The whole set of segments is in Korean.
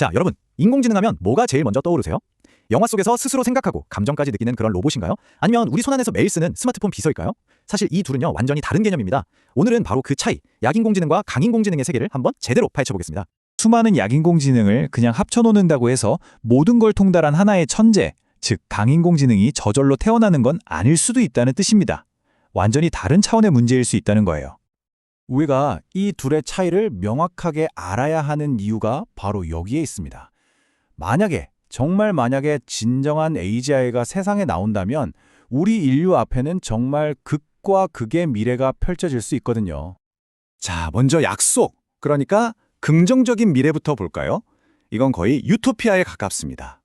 자, 여러분, 인공지능 하면 뭐가 제일 먼저 떠오르세요? 영화 속에서 스스로 생각하고 감정까지 느끼는 그런 로봇인가요? 아니면 우리 손 안에서 매일 쓰는 스마트폰 비서일까요? 사실 이 둘은요, 완전히 다른 개념입니다. 오늘은 바로 그 차이, 약인공지능과 강인공지능의 세계를 한번 제대로 파헤쳐 보겠습니다. 수많은 약인공지능을 그냥 합쳐놓는다고 해서 모든 걸 통달한 하나의 천재, 즉 강인공지능이 저절로 태어나는 건 아닐 수도 있다는 뜻입니다. 완전히 다른 차원의 문제일 수 있다는 거예요. 우리가 이 둘의 차이를 명확하게 알아야 하는 이유가 바로 여기에 있습니다. 만약에, 정말 만약에 진정한 AGI가 세상에 나온다면 우리 인류 앞에는 정말 극과 극의 미래가 펼쳐질 수 있거든요. 자, 먼저 약속. 그러니까 긍정적인 미래부터 볼까요? 이건 거의 유토피아에 가깝습니다.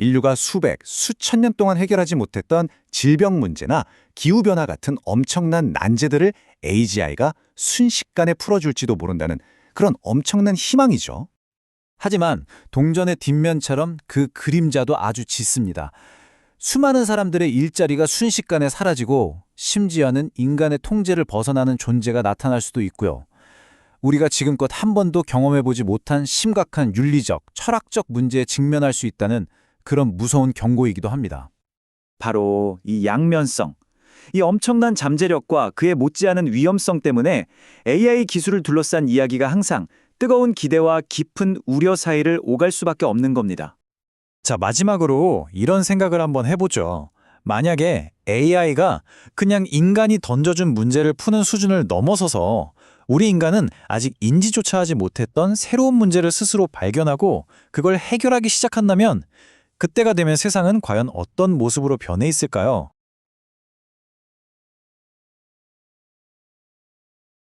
인류가 수백, 수천 년 동안 해결하지 못했던 질병 문제나 기후변화 같은 엄청난 난제들을 AGI가 순식간에 풀어줄지도 모른다는 그런 엄청난 희망이죠. 하지만 동전의 뒷면처럼 그 그림자도 아주 짙습니다. 수많은 사람들의 일자리가 순식간에 사라지고 심지어는 인간의 통제를 벗어나는 존재가 나타날 수도 있고요. 우리가 지금껏 한 번도 경험해보지 못한 심각한 윤리적, 철학적 문제에 직면할 수 있다는 그런 무서운 경고이기도 합니다. 바로 이 양면성. 이 엄청난 잠재력과 그에 못지않은 위험성 때문에 AI 기술을 둘러싼 이야기가 항상 뜨거운 기대와 깊은 우려 사이를 오갈 수밖에 없는 겁니다. 자, 마지막으로 이런 생각을 한번 해보죠. 만약에 AI가 그냥 인간이 던져준 문제를 푸는 수준을 넘어서서 우리 인간은 아직 인지조차 하지 못했던 새로운 문제를 스스로 발견하고 그걸 해결하기 시작한다면 그때가 되면 세상은 과연 어떤 모습으로 변해 있을까요?